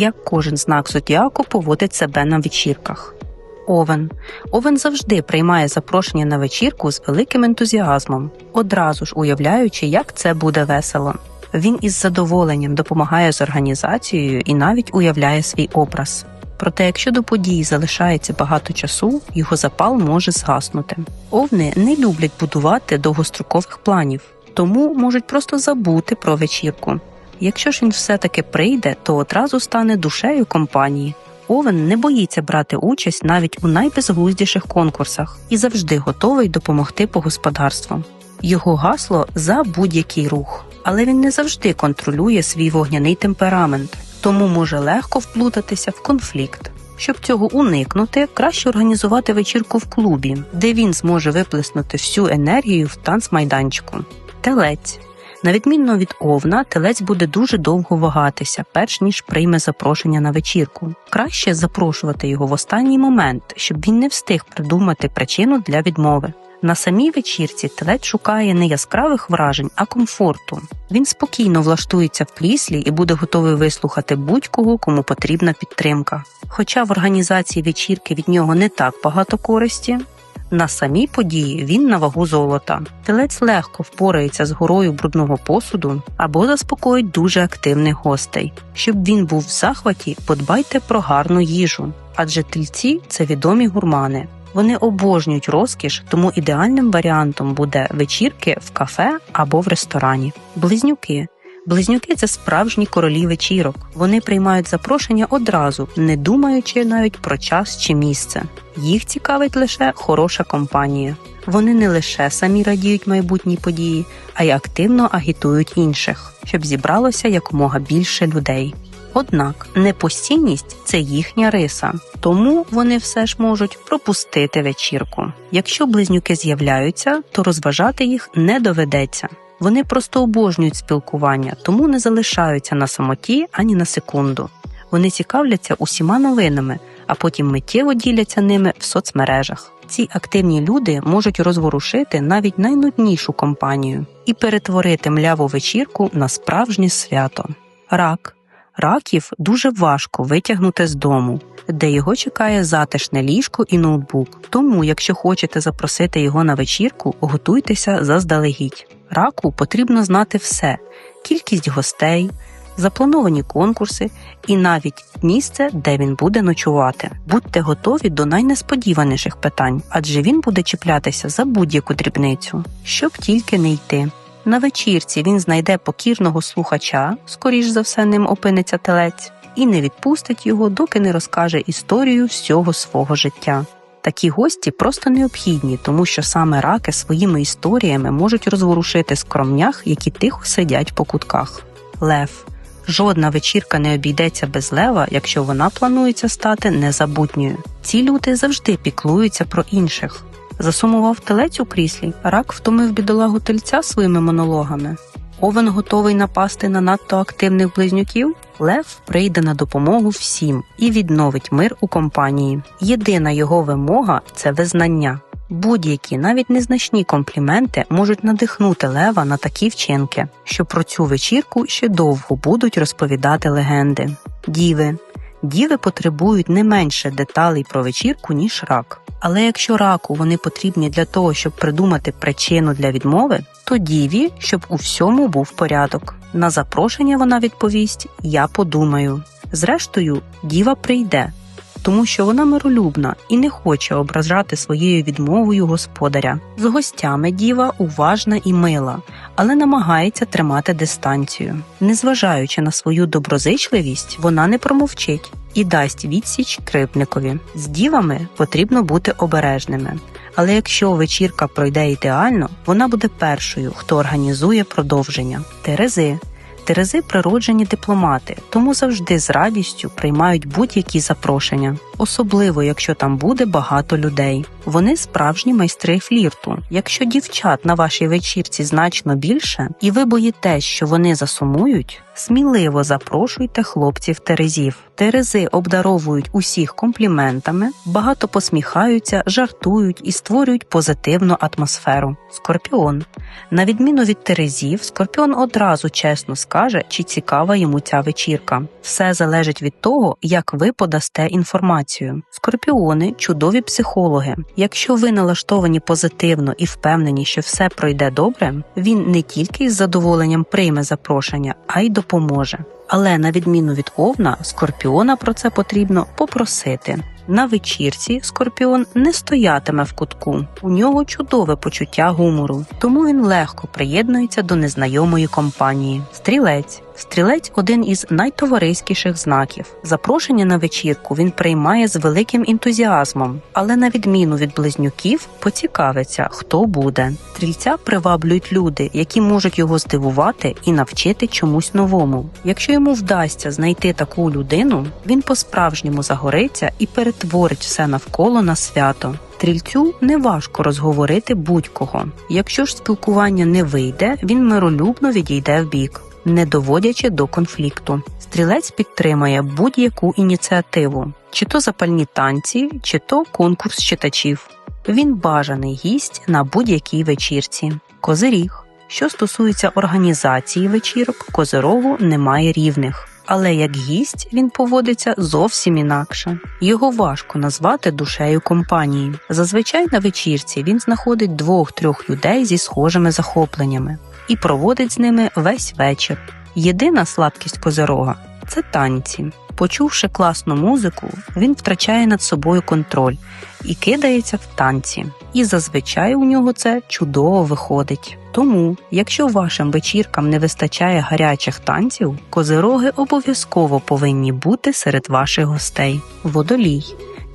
як кожен знак зодіаку поводить себе на вечірках. Овен. Овен завжди приймає запрошення на вечірку з великим ентузіазмом, одразу ж уявляючи, як це буде весело. Він із задоволенням допомагає з організацією і навіть уявляє свій образ. Проте, якщо до події залишається багато часу, його запал може згаснути. Овни не люблять будувати довгострокових планів, тому можуть просто забути про вечірку. Якщо ж він все-таки прийде, то одразу стане душею компанії. Овен не боїться брати участь навіть у найбезглуздіших конкурсах і завжди готовий допомогти по господарству. Його гасло за будь-який рух, але він не завжди контролює свій вогняний темперамент, тому може легко вплутатися в конфлікт. Щоб цього уникнути, краще організувати вечірку в клубі, де він зможе виплеснути всю енергію в танцмайданчику. Телець на відмінно від овна, телець буде дуже довго вагатися, перш ніж прийме запрошення на вечірку. Краще запрошувати його в останній момент, щоб він не встиг придумати причину для відмови. На самій вечірці телець шукає не яскравих вражень, а комфорту. Він спокійно влаштується в кріслі і буде готовий вислухати будь-кого, кому потрібна підтримка. Хоча в організації вечірки від нього не так багато користі, на самій події він на вагу золота. Телець легко впорається з горою брудного посуду або заспокоїть дуже активних гостей. Щоб він був в захваті, подбайте про гарну їжу, адже тельці це відомі гурмани. Вони обожнюють розкіш, тому ідеальним варіантом буде вечірки в кафе або в ресторані. Близнюки. Близнюки це справжні королі вечірок. Вони приймають запрошення одразу, не думаючи навіть про час чи місце. Їх цікавить лише хороша компанія. Вони не лише самі радіють майбутній події, а й активно агітують інших, щоб зібралося якомога більше людей. Однак непостійність це їхня риса, тому вони все ж можуть пропустити вечірку. Якщо близнюки з'являються, то розважати їх не доведеться. Вони просто обожнюють спілкування, тому не залишаються на самоті ані на секунду. Вони цікавляться усіма новинами, а потім миттєво діляться ними в соцмережах. Ці активні люди можуть розворушити навіть найнуднішу компанію і перетворити мляву вечірку на справжнє свято. Рак раків дуже важко витягнути з дому, де його чекає затишне ліжко і ноутбук. Тому, якщо хочете запросити його на вечірку, готуйтеся заздалегідь. Раку потрібно знати все: кількість гостей, заплановані конкурси і навіть місце, де він буде ночувати. Будьте готові до найнесподіваніших питань, адже він буде чіплятися за будь-яку дрібницю, щоб тільки не йти. На вечірці він знайде покірного слухача, скоріш за все ним опиниться телець, і не відпустить його, доки не розкаже історію всього свого життя. Такі гості просто необхідні, тому що саме раки своїми історіями можуть розворушити скромнях, які тихо сидять по кутках. Лев жодна вечірка не обійдеться без лева, якщо вона планується стати незабутньою. Ці люди завжди піклуються про інших. Засумував телець у кріслі, рак втомив бідолагу тельця своїми монологами. Овен готовий напасти на надто активних близнюків. Лев прийде на допомогу всім і відновить мир у компанії. Єдина його вимога це визнання. Будь-які, навіть незначні компліменти можуть надихнути Лева на такі вчинки, що про цю вечірку ще довго будуть розповідати легенди. Діви. Діви потребують не менше деталей про вечірку, ніж рак. Але якщо раку вони потрібні для того, щоб придумати причину для відмови, то діві, щоб у всьому був порядок. На запрошення вона відповість Я подумаю. Зрештою, діва прийде, тому що вона миролюбна і не хоче ображати своєю відмовою господаря. З гостями діва уважна і мила, але намагається тримати дистанцію. Незважаючи на свою доброзичливість, вона не промовчить і дасть відсіч крипникові. З дівами потрібно бути обережними. Але якщо вечірка пройде ідеально, вона буде першою, хто організує продовження. Терези Терези природжені дипломати, тому завжди з радістю приймають будь-які запрошення. Особливо якщо там буде багато людей. Вони справжні майстри флірту. Якщо дівчат на вашій вечірці значно більше, і ви боїтесь, що вони засумують, сміливо запрошуйте хлопців терезів. Терези обдаровують усіх компліментами, багато посміхаються, жартують і створюють позитивну атмосферу. Скорпіон. На відміну від терезів, скорпіон одразу чесно скаже, чи цікава йому ця вечірка. Все залежить від того, як ви подасте інформацію. Скорпіони чудові психологи. Якщо ви налаштовані позитивно і впевнені, що все пройде добре, він не тільки із задоволенням прийме запрошення, а й допоможе. Але на відміну від овна, скорпіона про це потрібно попросити. На вечірці скорпіон не стоятиме в кутку. У нього чудове почуття гумору, тому він легко приєднується до незнайомої компанії. Стрілець. Стрілець один із найтовариськіших знаків. Запрошення на вечірку він приймає з великим ентузіазмом, але на відміну від близнюків поцікавиться, хто буде. Стрільця приваблюють люди, які можуть його здивувати і навчити чомусь новому. Якщо йому вдасться знайти таку людину, він по-справжньому загориться і перетворить все навколо на свято. Стрільцю неважко розговорити будь-кого. Якщо ж спілкування не вийде, він миролюбно відійде в бік не доводячи до конфлікту. Стрілець підтримує будь-яку ініціативу, чи то запальні танці, чи то конкурс читачів. Він бажаний гість на будь-якій вечірці. Козиріг. Що стосується організації вечірок, козирогу немає рівних. Але як гість він поводиться зовсім інакше. Його важко назвати душею компанії. Зазвичай на вечірці він знаходить двох-трьох людей зі схожими захопленнями і проводить з ними весь вечір. Єдина слабкість козирога це танці. Почувши класну музику, він втрачає над собою контроль і кидається в танці. І зазвичай у нього це чудово виходить. Тому, якщо вашим вечіркам не вистачає гарячих танців, козироги обов'язково повинні бути серед ваших гостей. Водолій.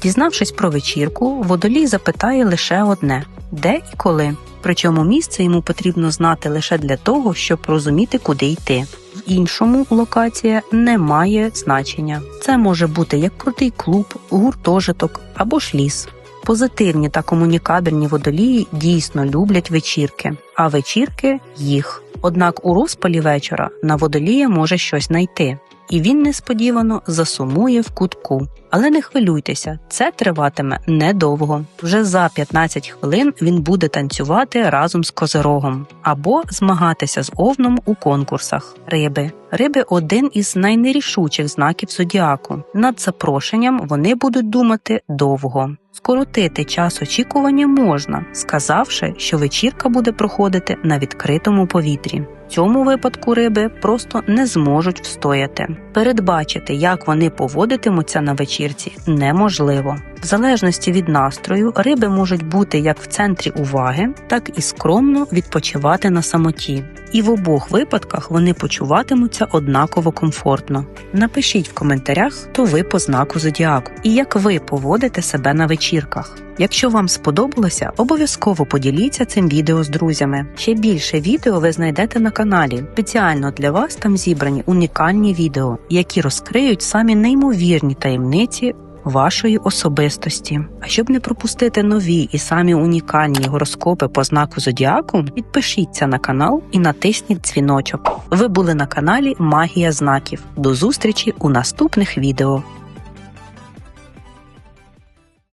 Дізнавшись про вечірку, водолій запитає лише одне де і коли. Причому місце йому потрібно знати лише для того, щоб розуміти, куди йти. В іншому локація не має значення. Це може бути як крутий клуб, гуртожиток або ж ліс. Позитивні та комунікабельні водолії дійсно люблять вечірки, а вечірки їх. Однак у розпалі вечора на водолія може щось знайти і він несподівано засумує в кутку. Але не хвилюйтеся, це триватиме недовго. Вже за 15 хвилин він буде танцювати разом з козирогом або змагатися з овном у конкурсах риби. Риби один із найнерішучих знаків зодіаку. Над запрошенням вони будуть думати довго. Скоротити час очікування можна, сказавши, що вечірка буде проходити на відкритому повітрі. В цьому випадку риби просто не зможуть встояти. Передбачити, як вони поводитимуться на вечірці, неможливо. В залежності від настрою, риби можуть бути як в центрі уваги, так і скромно відпочивати на самоті. І в обох випадках вони почуватимуться однаково комфортно. Напишіть в коментарях, хто ви по знаку зодіаку і як ви поводите себе на вечірках. Якщо вам сподобалося, обов'язково поділіться цим відео з друзями. Ще більше відео ви знайдете на каналі. Спеціально для вас там зібрані унікальні відео, які розкриють самі неймовірні таємниці вашої особистості. А щоб не пропустити нові і самі унікальні гороскопи по знаку зодіаку, підпишіться на канал і натисніть дзвіночок. Ви були на каналі Магія знаків. До зустрічі у наступних відео.